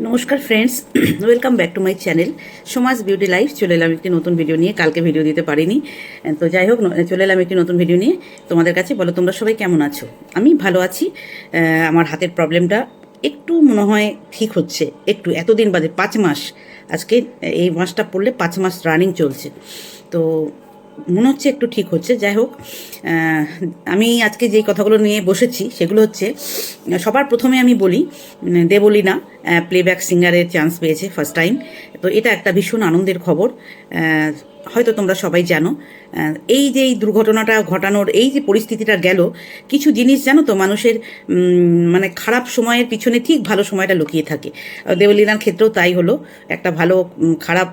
নমস্কার friends welcome back to my channel Samaj beauty life চলে এলাম একটি নতুন ভিডিও নিয়ে, কালকে ভিডিও দিতে পারিনি। তো যাই হোক ন- চলে এলাম একটি নতুন ভিডিও নিয়ে। তোমাদের কাছে বলো, তোমরা সবাই কেমন আছো? আমি ভালো আছি। আমার হাতের প্রবলেমটা একটু মনে হয় ঠিক হচ্ছে। একটু, এতদিন বাদে, পাঁচ মাস। আজকে এই মাসটা পড়লে পাঁচ মাস রানিং চলছে। তো মনে হচ্ছে একটু ঠিক হচ্ছে। যাই হোক আমি আজকে যেই কথাগুলো নিয়ে বসেছি, সেগুলো হচ্ছে, সবার প্রথমে আমি বলি, দেবলীনা প্লেব্যাক সিঙ্গারের চান্স পেয়েছে ফার্স্ট টাইম তো এটা একটা ভীষণ আনন্দের খবর। হয়তো তোমরা সবাই জানো। এই যে এই দুর্ঘটনাটা ঘটানোর এই যে পরিস্থিতিটা গেল কিছু জিনিস জানো তো মানুষের মানে খারাপ সময়ের পিছনে ঠিক ভালো সময়টা লুকিয়ে থাকে। আহ, দেবলীনার ক্ষেত্রেও তাই হলো। একটা ভালো খারাপ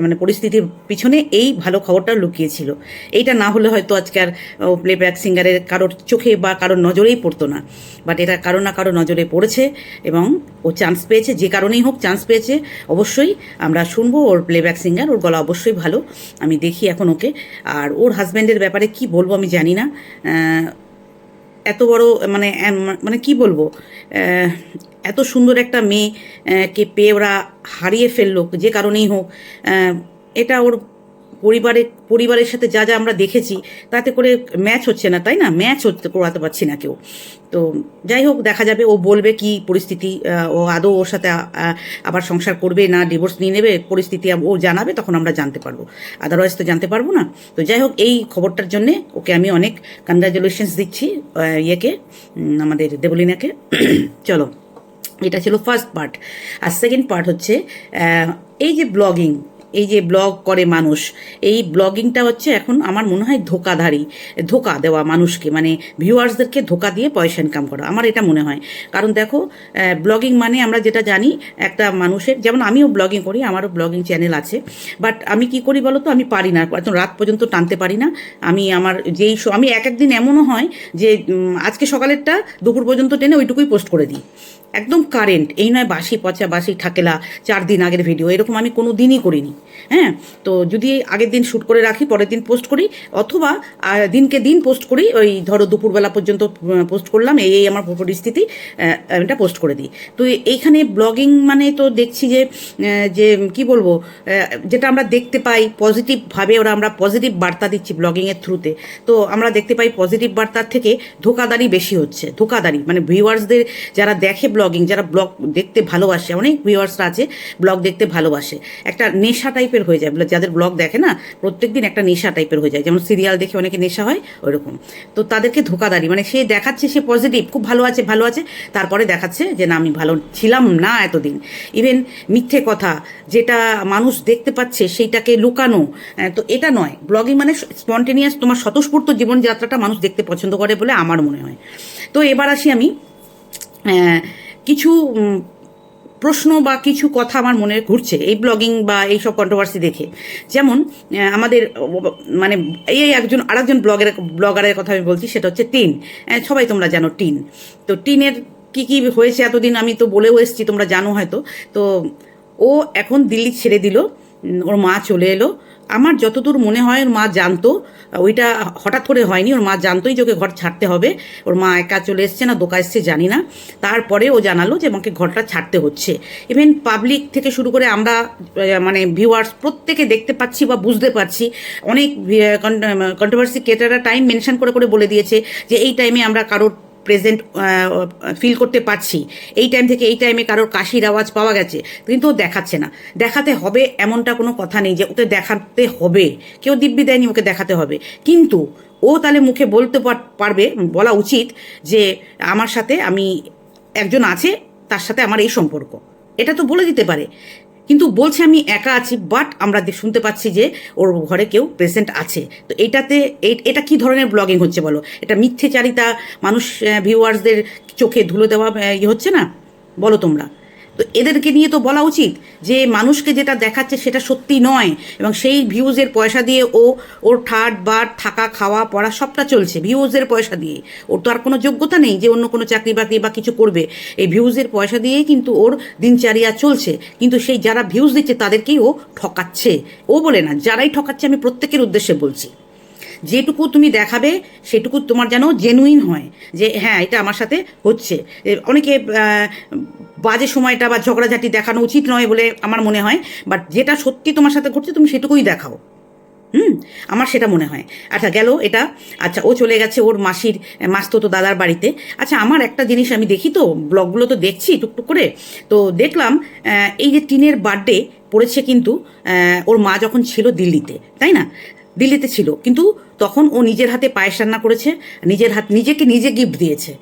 মানে পরিস্থিতির পিছনে এই ভালো খবরটা লুকিয়েছিল। এইটা না হলে হয়তো আজকে আর প্লেব্যাক সিঙ্গারের কারোর চোখে বা কারোর নজরেই পড়তো না। বাট এটা কারও না কারও নজরে পড়েছে এবং ও চান্স পেয়েছে, যে কারণেই হোক চান্স পেয়েছে, অবশ্যই আমরা শুনব ওর প্লেব্যাক সিঙ্গার ওর গলা অবশ্যই ভালো, আমি দেখি এখন ওকে। আর ওর হাজব্যান্ডের ব্যাপারে কি বলব আমি জানি না। এত বড় মানে মানে কি বলব এত সুন্দর একটা মেয়ে কে পেয়ে ওরা হারিয়ে ফেলল, যে কারণেই হোক এটা ওর পরিবারে, পরিবারের সাথে যা যা আমরা দেখেছি, তাতে করে ম্যাচ হচ্ছে না, তাই না? ম্যাচ হতে করাতে পারছি না কেউ। তো যাই হোক, দেখা যাবে, ও বলবে কি পরিস্থিতি ও আদৌ ওর সাথে আবার সংসার করবে না ডিভোর্স নিয়ে নেবে, পরিস্থিতি ও জানাবে, তখন আমরা জানতে পারব। আদারওয়াইজ তো জানতে পারব না। তো যাই হোক, এই খবরটার জন্যে ওকে আমি অনেক কনগ্রাচুলেশনস দিচ্ছি ইয়েকে আমাদের দেবলিনাকে। চলো, এটা ছিল ফার্স্ট পার্ট আর সেকেন্ড পার্ট হচ্ছে এই যে ব্লগিং এই যে ব্লগ করে মানুষ, এই ব্লগিংটা হচ্ছে এখন আমার মনে হয় ধোকাধারী ধোকা দেওয়া মানুষকে মানে ভিউয়ার্সদেরকে ধোকা দিয়ে পয়সা ইনকাম করা, আমার এটা মনে হয়। কারণ দেখো ব্লগিং মানে আমরা যেটা জানি, একটা মানুষের, যেমন আমিও ব্লগিং করি, আমারও ব্লগিং চ্যানেল আছে বাট আমি কি করি বলো তো, আমি পারি না, একদম রাত পর্যন্ত টানতে পারি না, আমি আমার যেই শো, আমি এক একদিন এমনও হয় যে আজকে সকালেরটা, দুপুর পর্যন্ত টেনে ওইটুকুই পোস্ট করে দিই। একদম কারেন্ট এই নয় বাসি পচা বাসি ঠাকেলা, চার দিন আগের ভিডিও এরকম আমি কোনো দিনই করিনি হ্যাঁ? তো যদি আগের দিন শ্যুট করে রাখি, পরের দিন পোস্ট করি, অথবা দিনকে দিন পোস্ট করি, ওই ধরো দুপুরবেলা পর্যন্ত পোস্ট করলাম, এই এই আমার পরিস্থিতি এটা পোস্ট করে দিই। তো এইখানে ব্লগিং মানে তো দেখছি যে যে, কি বলব যেটা আমরা দেখতে পাই পজিটিভভাবে ওরা আমরা পজিটিভ বার্তা দিচ্ছি ব্লগিংয়ের থ্রুতে তো আমরা দেখতে পাই পজিটিভ বার্তার থেকে ধোকাদারি বেশি হচ্ছে, ধোকাদারি মানে ভিউয়ার্সদের যারা দেখে ব্লগিং যারা ব্লগ দেখতে ভালোবাসে অনেক ভিউয়ার্সরা আছে ব্লগ দেখতে ভালোবাসে একটা নেশা টাইপের হয়ে যায় যাদের ব্লগ দেখে না প্রত্যেক দিন একটা নেশা টাইপের হয়ে যায় যেমন সিরিয়াল দেখে অনেকে নেশা হয় ওইরকম। তো তাদেরকে ধোকাদারি মানে সে দেখাচ্ছে সে পজিটিভ খুব ভালো আছে ভালো আছে তারপরে দেখাচ্ছে যে না আমি ভালো ছিলাম না এতদিন। ইভেন মিথ্যে কথা যেটা মানুষ দেখতে পাচ্ছে সেইটাকে লুকানো আহ, তো এটা নয়। ব্লগিং মানে স্পন্টেনিয়াস তোমার স্বতঃস্ফূর্ত জীবনযাত্রাটা মানুষ দেখতে পছন্দ করে বলে আমার মনে হয়। তো এবার আসি আমি আহ, কিছু প্রশ্ন বা কিছু কথা আমার মনে ঘুরছে এই ব্লগিং বা এই সব কন্ট্রোভার্সি দেখে। যেমন আমাদের মানে এই এই একজন, আরেকজন ব্লগের ব্লগারের কথা আমি বলছি, সেটা হচ্ছে টিন। সবাই তোমরা জানো টিন। তো টিনের কি কি হয়েছে এতদিন আমি তো বলেও এসেছি, তোমরা জানো হয়তো। তো ও এখন দিল্লি ছেড়ে দিল ওর মা চলে এলো আমার যতদূর মনে হয়, ওর মা জানতো, ওইটা হঠাৎ করে হয়নি, ওর মা জানতোই যে ওকে ঘর ছাড়তে হবে, ওর মা একা চলে এসছে না দোকা এসছে, জানি না। তারপরে ও জানালো যে আমাকে ঘরটা ছাড়তে হচ্ছে। ইভেন পাবলিক থেকে শুরু করে আমরা মানে ভিউয়ার্স প্রত্যেকে দেখতে পাচ্ছি বা বুঝতে পারছি, অনেক কন্ট্রোভার্সি ক্রিয়েটাররা টাইম মেনশন করে করে বলে দিয়েছে যে এই টাইমে আমরা কারোর প্রেজেন্ট ফিল করতে পারছি। এই টাইম থেকে এই টাইমে কারোর কাশির আওয়াজ পাওয়া গেছে, কিন্তু ও দেখাচ্ছে না। দেখাতে হবে এমনটা কোনো কথা নেই যে ওকে দেখাতে হবে। কেউ দিব্যি দেয়নি ওকে দেখাতে হবে। কিন্তু ও তাহলে মুখে বলতে পার- পারবে, বলা উচিত যে আমার সাথে আমি একজন আছে, তার সাথে আমার এই সম্পর্ক। এটা তো বলে দিতে পারে। কিন্তু বলছে আমি একা আছি বাট আমরা শুনতে পাচ্ছি যে ওর ঘরে কেউ প্রেজেন্ট আছে। তো এটাতে এটা কি ধরনের ব্লগিং হচ্ছে বলো? এটা মিথ্যে মিথ্যেচারিতা, মানুষ ভিউয়ার্সদের চোখে ধুলো দেওয়া ইয়ে হচ্ছে না? বলো তোমরা। তো এদেরকে নিয়ে তো বলা উচিত যে মানুষকে যেটা দেখাচ্ছে সেটা সত্যি নয় এবং সেই ভিউজের পয়সা দিয়ে ও ওর ঠাট বাট থাকা, খাওয়া, পড়া সবটা চলছে ভিউজের পয়সা দিয়ে। ওর তো আর কোনো যোগ্যতা নেই যে অন্য কোনো চাকরি বাকরি বা কিছু করবে। এই ভিউজের পয়সা দিয়েই কিন্তু ওর দিনচারিয়া চলছে। কিন্তু সেই যারা ভিউজ দিচ্ছে তাদেরকেই ও ঠকাচ্ছে। ও বলে না, যারাই ঠকাচ্ছে আমি প্রত্যেকের উদ্দেশ্যে বলছি। যেটুকু তুমি দেখাবে, সেটুকু তোমার যেন জেনুইন হয়, যে হ্যাঁ এটা আমার সাথে হচ্ছে। অনেকে বাজে সময়টা বা ঝগড়াঝাটি দেখানো উচিত নয় বলে আমার মনে হয় বাট যেটা সত্যি তোমার সাথে ঘটছে, তুমি সেটুকুই দেখাও। হুম? আমার সেটা মনে হয়। আচ্ছা গেল এটা। আচ্ছা ও চলে গেছে ওর মাসির মাস্তো তো দাদার বাড়িতে। আচ্ছা আমার একটা জিনিস আমি দেখি তো, ব্লগগুলো তো দেখছি টুকটুক করে। তো দেখলাম এই যে টিনের বার্থডে পড়েছে কিন্তু ওর মা যখন ছিল দিল্লিতে, তাই না? দিল্লিতে ছিল। কিন্তু তখন ও নিজের হাতে পায়েস রান্না করেছে, নিজের হাত, নিজেকে নিজে গিফট দিয়েছে।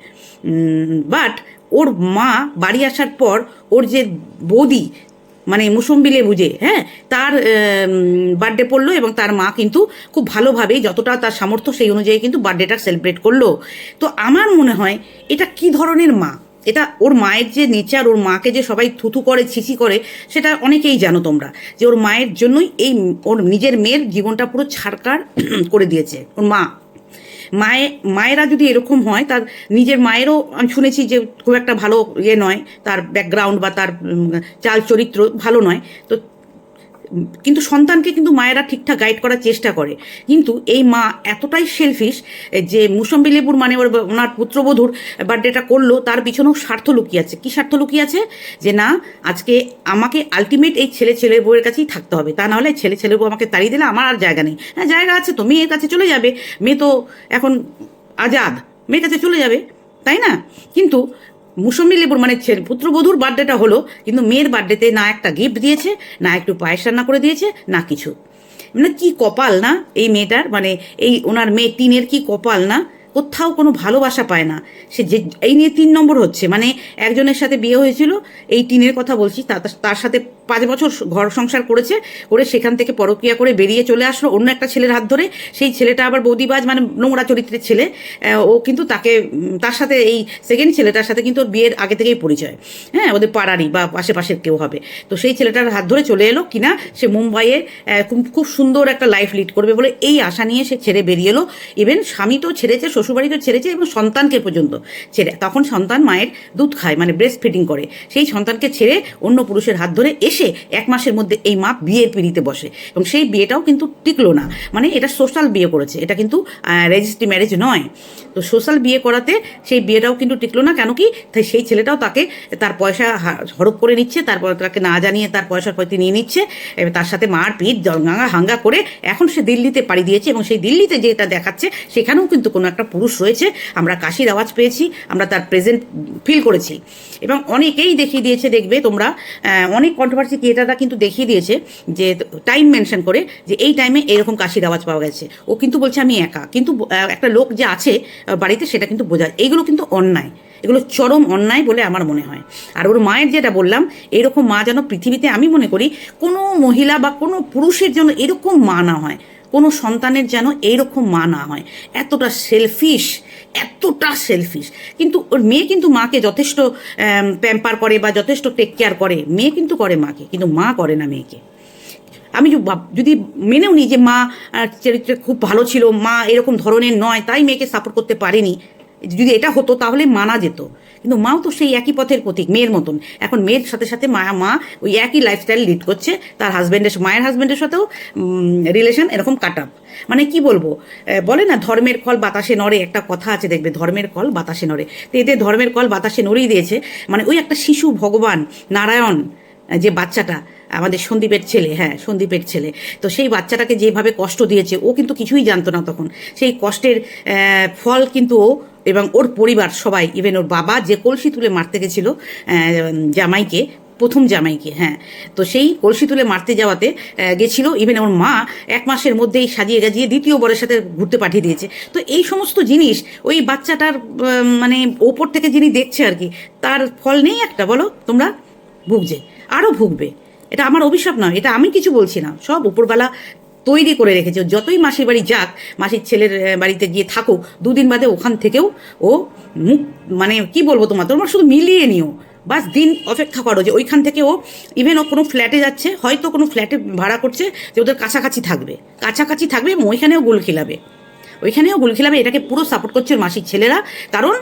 বাট ওর মা বাড়ি আসার পর ওর যে বৌদি মানে মুসম্বিলে যে হ্যাঁ তার বার্থডে পড়ল এবং তার মা কিন্তু খুব ভালোভাবেই যতটা তার সামর্থ্য সেই অনুযায়ী কিন্তু বার্থডেটা সেলিব্রেট করল। তো আমার মনে হয় এটা কি ধরনের মা? এটা ওর মায়ের যে নেচার, ওর মাকে যে সবাই থুথু করে, ছিছি করে, সেটা অনেকেই জানো তোমরা যে ওর মায়ের জন্যই এই ওর নিজের মেয়ের জীবনটা পুরো ছাড়কার করে দিয়েছে, ওর মা। মায়ে, মায়েরা যদি এরকম হয়, তার নিজের মায়েরও আমি শুনেছি যে খুব একটা ভালো ইয়ে নয়, তার ব্যাকগ্রাউন্ড বা তার চাল চরিত্র ভালো নয়। তো কিন্তু সন্তানকে কিন্তু মায়েরা ঠিকঠাক গাইড করার চেষ্টা করে। কিন্তু এই মা এতটাই সেলফিশ যে মুসম্বি লেবুর মানে ওনার পুত্রবধূর বার্থডেটা করল, তার পিছনেও স্বার্থ লুকিয়ে আছে। কি স্বার্থ লুকিয়ে আছে? যে না, আজকে আমাকে আলটিমেট এই ছেলে ছেলের বউয়ের কাছেই থাকতে হবে। তা নাহলে ছেলে ছেলের বউ আমাকে তাড়িয়ে দিলে আমার আর জায়গা নেই। হ্যাঁ জায়গা আছে তো, মেয়ের কাছে চলে যাবে। মেয়ে তো এখন আজাদ, মেয়ের কাছে চলে যাবে, তাই না? কিন্তু মুসম্বি লেবুর মানে ছেলে পুত্রবধূর বার্থডেটা হলো, কিন্তু মেয়ের বার্থডেতে না একটা গিফট দিয়েছে, না একটু পায়েস রান্না করে দিয়েছে, না কিছু। মানে কি কপাল না এই মেয়েটার? মানে এই ওনার মেয়ে টিনের কি কপাল না? কোথাও কোনো ভালোবাসা পায় না। সে যে এই নিয়ে তিন নম্বর হচ্ছে। মানে একজনের সাথে বিয়ে হয়েছিল, এই টিনের কথা বলছি তার সাথে পাঁচ বছর ঘর সংসার করেছে, করে সেখান থেকে পরক্রিয়া করে বেরিয়ে চলে আসলো অন্য একটা ছেলের হাত ধরে। সেই ছেলেটা আবার বৌদিবাজ মানে নোংরা চরিত্রের ছেলে। ও কিন্তু তাকে তার সাথে এই সেকেন্ড ছেলেটার সাথে কিন্তু ওর বিয়ের আগে থেকেই পরিচয়। হ্যাঁ ওদের পাড়ারই বা আশেপাশের কেউ হবে। তো সেই ছেলেটার হাত ধরে চলে এলো কিনা, সে মুম্বাইয়ে খুব খুব সুন্দর একটা লাইফ লিড করবে বলে এই আশা নিয়ে সে ছেড়ে বেরিয়ে এলো। ইভেন স্বামী তো ছেড়েছে, শ্বশুরবাড়ি তো ছেড়েছে এবং সন্তানকে পর্যন্ত ছেড়ে তখন সন্তান মায়ের দুধ খায় মানে ব্রেস্ট ফিডিং করে। সেই সন্তানকে ছেড়ে অন্য পুরুষের হাত ধরে এসে এক মাসের মধ্যে এই মা বিয়ের পিড়িতে বসে। এবং সেই বিয়েটাও কিন্তু টিকলো না। মানে এটা সোশ্যাল বিয়ে করেছে। এটা কিন্তু রেজিস্ট্রি ম্যারেজ নয়। তো সোশ্যাল বিয়ে করাতে সেই বিয়েটাও কিন্তু টিকলো না। কেন কি? তাই সেই ছেলেটাও তাকে তার পয়সা হড়প করে নিচ্ছে। তারপর তাকে না জানিয়ে তার পয়সার পয়সা নিয়ে নিচ্ছে। এবার তার সাথে মার পিঠ গাঙ্গা হাঙ্গা করে এখন সে দিল্লিতে পাড়ি দিয়েছে। এবং সেই দিল্লিতে যেটা দেখাচ্ছে, সেখানেও কিন্তু কোনো একটা পুরুষ রয়েছে। আমরা কাশির আওয়াজ পেয়েছি। আমরা তার প্রেজেন্ট ফিল করেছি। এবং অনেকেই দেখিয়ে দিয়েছে, দেখবে তোমরা অনেক কন্ট্রোভার্সি ক্রিয়েটাররা কিন্তু দেখিয়ে দিয়েছে যে টাইম মেনশন করে যে এই টাইমে এরকম কাশির আওয়াজ পাওয়া গেছে। ও কিন্তু বলছে, আমি একা। কিন্তু একটা লোক যে আছে বাড়িতে সেটা কিন্তু বোঝা এইগুলো কিন্তু অন্যায়। এগুলো চরম অন্যায় বলে আমার মনে হয়। আর ওর মায়ের যেটা বললাম, এরকম মা যেন পৃথিবীতে আমি মনে করি, কোনো মহিলা বা কোনো পুরুষের যেন এরকম মা না হয়। কোনো সন্তানের যেন এইরকম মা না হয়। এতটা সেলফিশ এতটা সেলফিশ কিন্তু ওর মেয়ে কিন্তু মাকে যথেষ্ট প্যাম্পার করে বা যথেষ্ট টেক কেয়ার করে। মেয়ে কিন্তু করে মাকে, কিন্তু মা করে না মেয়েকে। আমি যদি মেনেও নিই যে মা চরিত্রে খুব ভালো ছিল, মা এরকম ধরনের নয়, তাই মেয়েকে সাপোর্ট করতে পারেনি। যদি এটা হতো, তাহলে মানা যেত। কিন্তু মাও তো সেই একই পথের প্রতীক, মেয়ের মতন। এখন মেয়ের সাথে সাথে মা মা ওই একই লাইফস্টাইল লিড করছে। তার হাজব্যান্ডের মায়ের হাজব্যান্ডের সাথেও রিলেশন এরকম কাট আপ মানে কি বলব? বলে না, ধর্মের কল বাতাসে নড়ে, একটা কথা আছে দেখবে, ধর্মের কল বাতাসে নড়ে। তো এদের ধর্মের কল বাতাসে নড়েই দিয়েছে। মানে ওই একটা শিশু ভগবান, নারায়ণ, যে বাচ্চাটা, আমাদের সন্দীপের ছেলে হ্যাঁ সন্দীপের ছেলে। তো সেই বাচ্চাটাকে যেভাবে কষ্ট দিয়েছে, ও কিন্তু কিছুই জানতো না তখন। সেই কষ্টের ফল কিন্তু ও এবং ওর পরিবার সবাই ইভেন ওর বাবা যে কলসি তুলে মারতে গেছিল জামাইকে, প্রথম জামাইকে হ্যাঁ। তো সেই কলসি তুলে মারতে যাওয়াতে গেছিল ইভেন ওর মা এক মাসের মধ্যেই সাজিয়ে গাজিয়ে দ্বিতীয় বরের সাথে ঘুরতে পাঠিয়ে দিয়েছে। তো এই সমস্ত জিনিস, ওই বাচ্চাটার মানে ওপর থেকে যিনি দেখছে আর কি, তার ফল নেই একটা, বলো তোমরা? ভুগছে আরও ভুগবে। এটা আমার অভিশাপ নয়, এটা আমি কিছু বলছি না। সব উপরবেলা তৈরি করে রেখেছে। যতই মাসির বাড়ি যাক, মাসির ছেলের বাড়িতে গিয়ে থাকুক, দুদিন বাদে ওখান থেকেও ও মুখ মানে কি বলব তোমার তোমার শুধু মিলিয়ে নিও। বাস দিন অপেক্ষা করো যে ওইখান থেকে ও ইভেন ও কোনো ফ্ল্যাটে যাচ্ছে, হয়তো কোনো ফ্ল্যাটে ভাড়া করছে যে ওদের কাছাকাছি থাকবে। কাছাকাছি থাকবে এবং ওইখানেও গোল খেলাবে। ওইখানেও গোল খেলাবে, এটাকে পুরো সাপোর্ট করছে মাসির ছেলেরা। কারণ,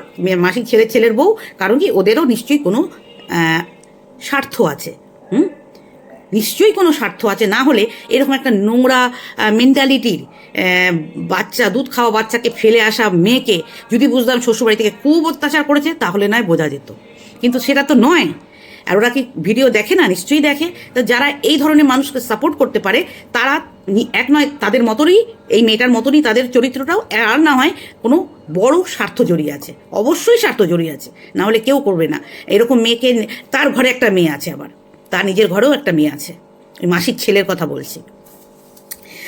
মাসির ছেলের ছেলের বউ, কারণ কি ওদেরও নিশ্চয়ই কোনো স্বার্থ আছে। নিশ্চয়ই কোনো স্বার্থ আছে। না হলে এরকম একটা নোংরা মেন্টালিটির বাচ্চা, দুধ খাওয়া বাচ্চাকে ফেলে আসা মেয়েকে যদি বুঝতাম শ্বশুরবাড়ি থেকে খুব অত্যাচার করেছে, তাহলে নয় বোঝা যেত। কিন্তু সেটা তো নয়। আর ওরা কি ভিডিও দেখে না? নিশ্চয়ই দেখে। তো যারা এই ধরনের মানুষকে সাপোর্ট করতে পারে, তারা এক নয়, তাদের মতনই, এই মেয়েটার মতনই তাদের চরিত্রটাও, আর না হয় কোনো বড় স্বার্থ জড়িয়ে আছে। অবশ্যই স্বার্থ জড়িয়ে আছে। না হলে কেউ করবে না। এরকম মেয়েকে, তার ঘরে একটা মেয়ে আছে আবার। তার নিজের ঘরেও একটা মেয়ে আছে। ওই মাসির ছেলের কথা বলছি।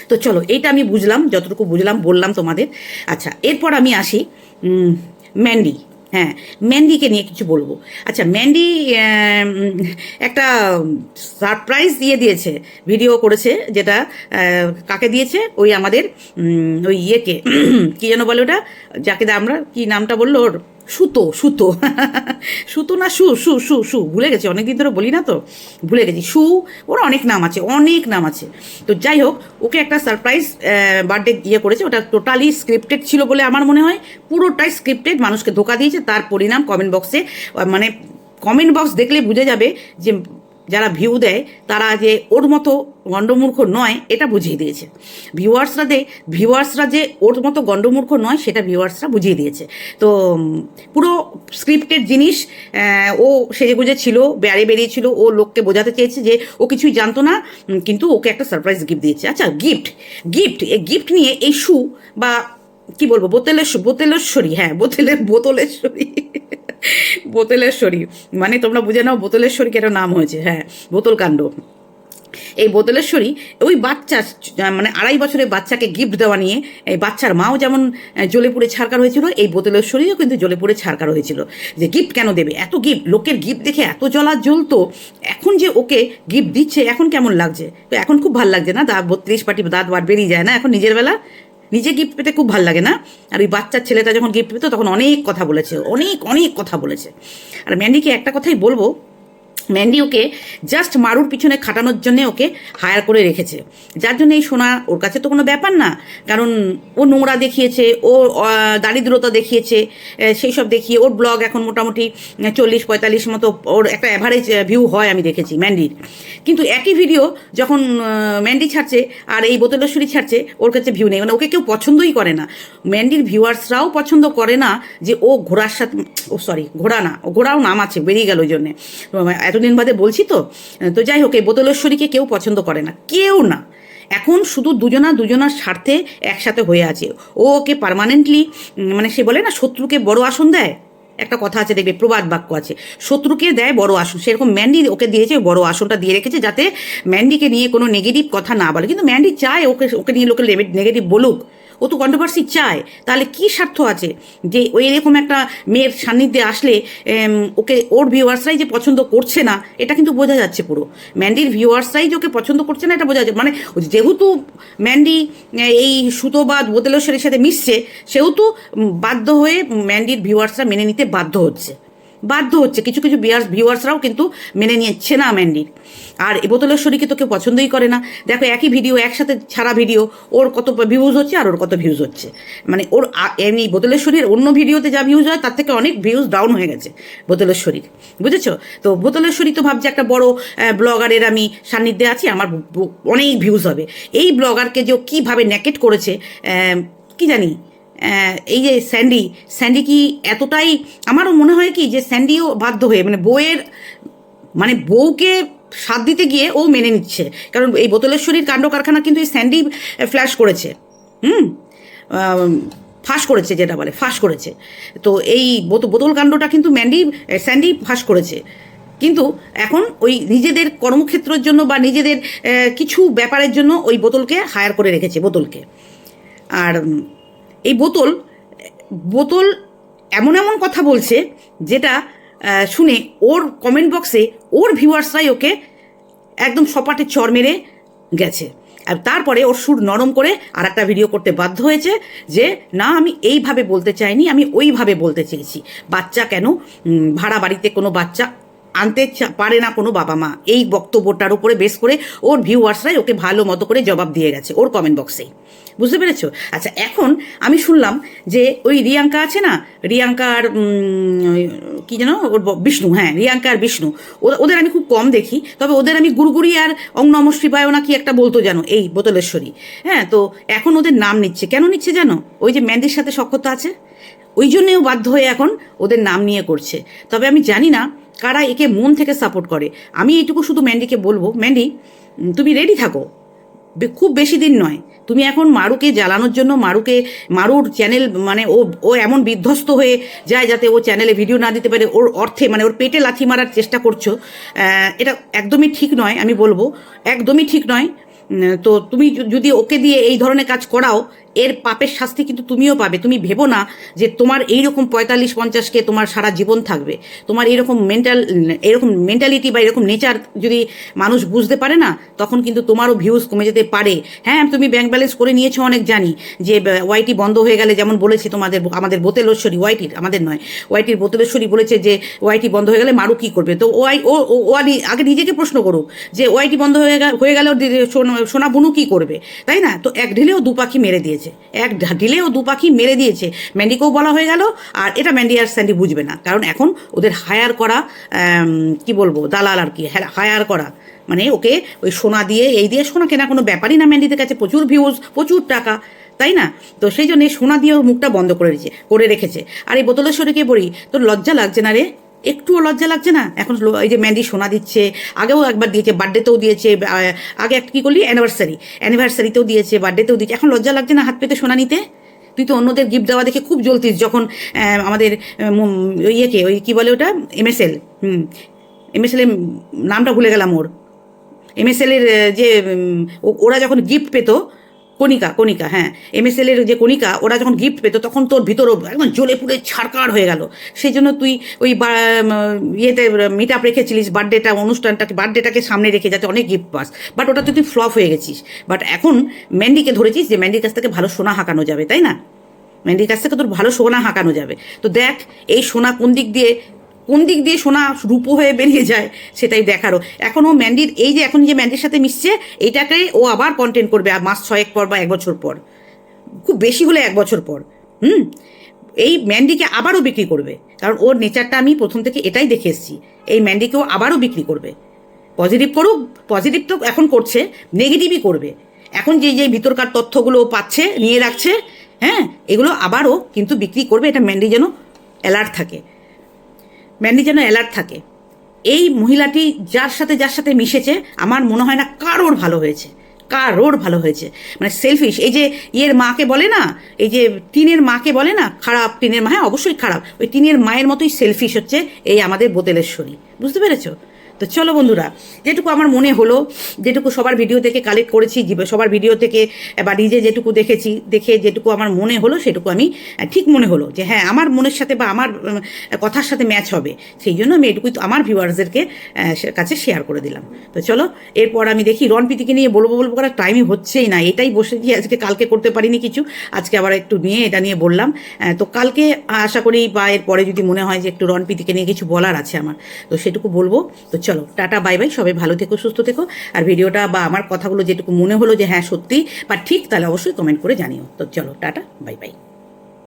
তো চলো, এইটা আমি বুঝলাম, যতটুকু বুঝলাম, বললাম তোমাদের। আচ্ছা এরপর আমি আসি ম্যান্ডি হ্যাঁ ম্যান্ডিকে নিয়ে কিছু বলব। আচ্ছা ম্যান্ডি একটা সারপ্রাইজ দিয়ে দিয়েছে, ভিডিও করেছে, যেটা কাকে দিয়েছে? ওই আমাদের ওই ইয়েকে, কি যেন বলে ওটা? যাকে আমরা, কি নামটা বলল ওর? সুতো সুতো। সুতো না সু সু সু সু। ভুলে গেছি, অনেকদিন ধরে বলি না তো? ভুলে গেছি। সু, ওর অনেক নাম আছে, অনেক নাম আছে। তো যাই হোক, ওকে একটা সারপ্রাইজ বার্থডে ইয়ে করেছে। ওটা টোটালি স্ক্রিপ্টেড ছিল বলে আমার মনে হয়। পুরোটাই স্ক্রিপ্টেড মানুষকে ধোকা দিয়েছে। তার পরিণাম কমেন্ট বক্সে মানে কমেন্ট বক্স দেখলে বুঝে যাবে যে যারা ভিউ দেয়, তারা যে ওর মতো গণ্ডমূর্খ নয়, এটা বুঝিয়ে দিয়েছে। ভিউয়ার্সরা দে ভিউয়ার্সরা যে ওর মতো গণ্ডমূর্খ নয়, সেটা ভিউয়ার্সরা বুঝিয়ে দিয়েছে। তো পুরো স্ক্রিপ্টেড জিনিস ও সেজেগুজে ছিল, বেড়ে বেরিয়েছিল, ও লোককে বোঝাতে চেয়েছে যে, ও কিছুই জানতো না কিন্তু ওকে একটা সারপ্রাইজ গিফট দিয়েছে। আচ্ছা গিফট গিফট এই গিফট নিয়ে এই শু বা, কি বলব, বোতলের বোতলেশ্বরী হ্যাঁ বোতলের বোতলেশ্বরী বোতলেশ্বরী। মানে তোমরা বুঝে নাও বোতলেশ্বরী কেন নাম হয়েছে। হ্যাঁ বোতল কাণ্ড। এই বোতলেশ্বরী ওই বাচ্চা মানে আড়াই বছরের বাচ্চাকে গিফট দেওয়া নিয়ে এই বাচ্চার মাও যেমন পুড়ে ছাড়কার হয়েছিল, এই বোতলেশ্বরীও কিন্তু জ্বলে পুড়ে ছাড়কার হয়েছিল। যে গিফট কেন দেবে? এত গিফট লোকের গিফট দেখে এত জ্বলা জ্বলতো। এখন যে ওকে গিফট দিচ্ছে, এখন কেমন লাগছে? তো এখন খুব ভালো লাগছে না? দাঁত বত্রিশ পাটি দাঁত বার বেরিয়ে যায় না? এখন নিজের বেলা নিজে গিফট পেতে খুব ভালো লাগে না। আর ওই বাচ্চার ছেলেটা যখন গিফট পেতো তখন অনেক কথা বলেছে। অনেক অনেক কথা বলেছে। আর ম্যান্ডিকে একটা কথাই বলব ম্যান্ডি ওকে জাস্ট মারুর পিছনে খাটানোর জন্য ওকে হায়ার করে রেখেছে। যার জন্য এই সোনা ওর কাছে তো কোনো ব্যাপার না, কারণ ও নোংরা দেখিয়েছে, ও দারিদ্রতা দেখিয়েছে সেই সব দেখিয়ে ওর ব্লগ এখন মোটামুটি চল্লিশ পঁয়তাল্লিশ মতো ওর একটা অ্যাভারেজ ভিউ হয় আমি দেখেছি ম্যান্ডির কিন্তু একই ভিডিও যখন ম্যান্ডি ছাড়ছে আর এই বোতলেশ্বরী ছাড়ছে, ওর কাছে ভিউ নেই। মানে ওকে কেউ পছন্দই করে না। ম্যান্ডির ভিউয়ার্সরাও পছন্দ করে না যে ও ঘোড়ার সাথে, ও সরি ঘোড়া না, ও ঘোড়াও নাম আছে, বেরিয়ে গেল ওই জন্যে। তো এতদিন বাদে বলছি তো তো যাই হোক, এই বোতলেশ্বরীকে কেউ পছন্দ করে না, কেউ না। এখন শুধু দুজনা দুজনার স্বার্থে একসাথে হয়ে আছে। ও ওকে পার্মানেন্টলি মানে সে বলে না, শত্রুকে বড় আসন দেয়? একটা কথা আছে, দেখবে, প্রবাদ বাক্য আছে। শত্রুকে দেয় বড় আসন। সেরকম ম্যান্ডি ওকে দিয়েছে, বড় আসনটা দিয়ে রেখেছে যাতে ম্যান্ডিকে নিয়ে কোনো নেগেটিভ কথা না বলে। কিন্তু ম্যান্ডি চায় ওকে ওকে নিয়ে লোকে নেগেটিভ বলুক। ও তো কন্ট্রোভার্সি চায়, তাহলে কি স্বার্থ আছে? যে ওই এরকম একটা মেয়ের সান্নিধ্যে আসলে ওকে ওর ভিউয়ার্সরাই যে পছন্দ করছে না, এটা কিন্তু বোঝা যাচ্ছে পুরো। ম্যান্ডির ভিউয়ার্সরাই যে ওকে পছন্দ করছে না, এটা বোঝা যাচ্ছে। মানে যেহেতু ম্যান্ডি এই সুতো বা বোতলেশ্বরের সাথে মিশছে, সেহেতু বাধ্য হয়ে ম্যান্ডির ভিউয়ার্সরা মেনে নিতে বাধ্য হচ্ছে। বাধ্য হচ্ছে। কিছু কিছু ভিউয়ার্স ভিউয়ার্সরাও কিন্তু মেনে নিচ্ছে না ম্যান্ডির আর বোতলেশ্বরীকে তো কেউ পছন্দই করে না। দেখো, একই ভিডিও একসাথে ছাড়া ভিডিও ওর কত ভিউজ হচ্ছে আর ওর কত ভিউজ হচ্ছে। মানে ওর এমনি বোতলেশ্বরীর অন্য ভিডিওতে যা ভিউজ হয়, তার থেকে অনেক ভিউজ ডাউন হয়ে গেছে বোতলেশ্বরীর। বুঝেছ? তো বোতলেশ্বরী তো ভাবছে একটা বড় ব্লগারের আমি সান্নিধ্যে আছি, আমার অনেক ভিউজ হবে। এই ব্লগারকে যে কীভাবে নেকেট করেছে কি জানি? এই যে স্যান্ডি স্যান্ডি কি এতটাই, আমারও মনে হয় কি যে স্যান্ডিও বাধ্য হয়ে মানে বউয়ের মানে বউকে সাথ দিতে গিয়ে ও মেনে নিচ্ছে। কারণ এই বোতলেশ্বরীর কাণ্ড কারখানা কিন্তু এই স্যান্ডি ফ্ল্যাশ করেছে। হুম? ফাঁস করেছে যেটা বলে, ফাঁস করেছে। তো এই বোত- বোতল কাণ্ডটা কিন্তু ম্যান্ডি স্যান্ডি ফাঁস করেছে। কিন্তু এখন ওই নিজেদের কর্মক্ষেত্রের জন্য বা নিজেদের কিছু ব্যাপারের জন্য ওই বোতলকে হায়ার করে রেখেছে, বোতলকে। আর এই বোতল বোতল এমন এমন কথা বলছে যেটা শুনে ওর কমেন্ট বক্সে ওর ভিউয়ার্সরাই ওকে একদম সপাটে চর মেরে গেছে। আর তারপরে ওর সুর নরম করে আর একটা ভিডিও করতে বাধ্য হয়েছে যে, না, আমি এইভাবে বলতে চাইনি, আমি ওইভাবে বলতে চেয়েছি। বাচ্চা কেন? ভাড়া বাড়িতে কোনো বাচ্চা আনতে পারে না কোনো বাবা মা। এই বক্তব্যটার উপরে বেস করে ওর ভিউয়ার্সরাই ওকে ভালো মতো করে জবাব দিয়ে গেছে ওর কমেন্ট বক্সেই বুঝতে পেরেছ? আচ্ছা এখন আমি শুনলাম যে ওই রিয়াঙ্কা আছে না? রিয়াঙ্কা আর কি যেন? ওর বিষ্ণু হ্যাঁ রিয়াঙ্কা আর বিষ্ণু। ওদের আমি খুব কম দেখি, তবে ওদের আমি গুড়গুড়ি আর অং নম শিবায় না কি একটা বলতো জানো এই বোতলেশ্বরী। হ্যাঁ তো এখন ওদের নাম নিচ্ছে। কেন নিচ্ছে জানো? ওই যে ম্যান্ডির সাথে সক্ষতা আছে? ওই জন্যেও বাধ্য হয়ে এখন ওদের নাম নিয়ে করছে। তবে আমি জানি না কারা একে মন থেকে সাপোর্ট করে? আমি এইটুকু শুধু ম্যান্ডিকে বলব, ম্যান্ডি তুমি রেডি থাকো। খুব বেশি দিন নয়। তুমি এখন মারুকে জ্বালানোর জন্য, মারুকে, মারুর চ্যানেল মানে ও ও এমন বিধ্বস্ত হয়ে যায় যাতে ও চ্যানেলে ভিডিও না দিতে পারে, ওর অর্থে মানে ওর পেটে লাথি মারার চেষ্টা করছ। এটা একদমই ঠিক নয়, আমি বলব। একদমই ঠিক নয় তো তুমি যদি ওকে দিয়ে এই ধরনের কাজ করাও, এর পাপের শাস্তি কিন্তু তুমিও পাবে। তুমি ভেবো না যে তোমার এইরকম পঁয়তাল্লিশ, পঞ্চাশকে তোমার সারা জীবন থাকবে। তোমার এরকম মেন্টাল এরকম মেন্টালিটি বা এরকম নেচার যদি মানুষ বুঝতে পারে না, তখন কিন্তু তোমারও ভিউজ কমে যেতে পারে। হ্যাঁ তুমি ব্যাংক ব্যালেন্স করে নিয়েছো অনেক জানি যে ওয়াইটি বন্ধ হয়ে গেলে যেমন বলেছি তোমাদের, আমাদের বোতেলেশ্বরী ওয়াইটির আমাদের নয় ওয়াইটির বোতেলেশ্বরী বলেছে যে ওয়াইটি বন্ধ হয়ে গেলে মারু কি করবে? তো ওয়াই, ও আগে- নিজেকে প্রশ্ন করুক যে ওয়াইটি বন্ধ হয়ে হয়ে গেলেও সোনা- বুনু কি করবে? তাই না? তো এক ঢিলেও দু পাখি মেরে দিয়েছে। এক ঢিলেও দু পাখি মেরে দিয়েছে। ম্যান্ডিকেও বলা হয়ে গেল, আর এটা ম্যান্ডি আর স্যান্ডি বুঝবে না। কারণ এখন ওদের হায়ার করা কি বলব, দালাল আর কি হায়ার করা। মানে ওকে ওই সোনা দিয়ে, এই দিয়ে সোনা কেনা কোনো ব্যাপারই না ম্যান্ডিদের কাছে। প্রচুর ভিউজ প্রচুর টাকা, তাই না? তো সেই জন্য সোনা দিয়ে ওর মুখটা বন্ধ করে রেখেছে করে রেখেছে। আর এই বোতলের বোতলেশ্বরীকে বলি, তোর লজ্জা লাগছে না রে? একটুও লজ্জা লাগছে না? এখন এই যে ম্যান্ডি সোনা দিচ্ছে, আগেও একবার দিয়েছে বার্থডেতেও দিয়েছে আগে একটা কী করলি? অ্যানিভার্সারি অ্যানিভার্সারিতেও দিয়েছে বার্থডেতেও দিয়েছে। এখন লজ্জা লাগছে না হাত পেতে সোনা নিতে? তুই তো অন্যদের গিফট দেওয়া দেখে খুব জ্বলতিস যখন আমাদের ইয়েকে, ওই কী বলে ওটা? এমএসএল হুম। এমএসএল এর নামটা ভুলে গেলাম ওর। এমএসএল এর যে ওরা যখন গিফট পেতো কণিকা কণিকা হ্যাঁ এমএসএল এর যে কণিকা, ওরা যখন গিফট পেতো, তখন তোর ভিতরও একদম জ্বলে পুড়ে ছাড়কার হয়ে গেল। সেই জন্য তুই ওই ইয়েতে মিট আপ রেখেছিলিস বার্থডেটা অনুষ্ঠানটাকে বার্থডেটাকে সামনে রেখে যাতে অনেক গিফট পাস। বাট ওটাতে তুই ফ্লপ হয়ে গেছিস। বাট এখন ম্যান্ডিকে ধরেছিস যে ম্যান্ডির কাছ থেকে ভালো সোনা হাঁকানো যাবে, তাই না? ম্যান্ডির কাছ থেকে তোর ভালো সোনা হাঁকানো যাবে। তো দেখ, এই সোনা কোন দিক দিয়ে কোন দিক দিয়ে সোনা রূপো হয়ে বেরিয়ে যায় সেটাই দেখারও। এখন ও ম্যান্ডির এই যে এখন যে ম্যান্ডির সাথে মিশছে এইটাকে ও আবার কন্টেন্ট করবে আর মাস ছয়েক পর বা এক বছর পর। খুব বেশি হলে এক বছর পর। হুম? এই ম্যান্ডিকে আবারও বিক্রি করবে। কারণ ওর নেচারটা আমি প্রথম থেকে এটাই দেখে এসেছি। এই ম্যান্ডিকেও আবারও বিক্রি করবে। পজিটিভ করুক পজিটিভ তো এখন করছে নেগেটিভই করবে। এখন যে যে ভিতরকার তথ্যগুলো পাচ্ছে, নিয়ে রাখছে হ্যাঁ? এগুলো আবারও কিন্তু বিক্রি করবে। এটা ম্যান্ডি যেন অ্যালার্ট থাকে। ম্যান্ডি যেন অ্যালার্ট থাকে। এই মহিলাটি যার সাথে যার সাথে মিশেছে, আমার মনে হয় না কারোর ভালো হয়েছে। কারোর ভালো হয়েছে। মানে সেলফিশ এই যে ইয়ের মাকে বলে না, এই যে টিনের মাকে বলে না, খারাপ, টিনের মা হ্যাঁ অবশ্যই খারাপ। ওই টিনের মায়ের মতোই সেলফিশ হচ্ছে এই আমাদের বোতেলেশ্বরী বুঝতে পেরেছ? তো চলো বন্ধুরা, যেটুকু আমার মনে হলো, যেটুকু সবার ভিডিও থেকে কালেক্ট করেছি সবার ভিডিও থেকে, বা নিজে যেটুকু দেখেছি, দেখে যেটুকু আমার মনে হলো, সেটুকু আমি ঠিক মনে হলো যে হ্যাঁ আমার মনের সাথে বা আমার কথার সাথে ম্যাচ হবে। সেই জন্য আমি এটুকুই আমার ভিউয়ার্সদেরকে কাছে শেয়ার করে দিলাম। তো চলো, এরপর আমি দেখি রনপ্রীতিকে নিয়ে বলব বলব করার টাইমই হচ্ছেই না। এটাই বসেছি আজকে কালকে করতে পারিনি কিছু, আজকে আবার একটু নিয়ে এটা নিয়ে বললাম। তো কালকে আশা করি বা এরপরে যদি মনে হয় যে একটু রনপ্রীতিকে নিয়ে কিছু বলার আছে আমার, তো সেটুকু বলব। তো চলো, টাটা বাই বাই সবাই ভালো থেকো, সুস্থ থেকো। আর ভিডিওটা বা আমার কথাগুলো যেটুকু মনে হলো যে হ্যাঁ সত্যি, বা ঠিক, তাহলে অবশ্যই কমেন্ট করে জানিও। তো চলো, টাটা বাই বাই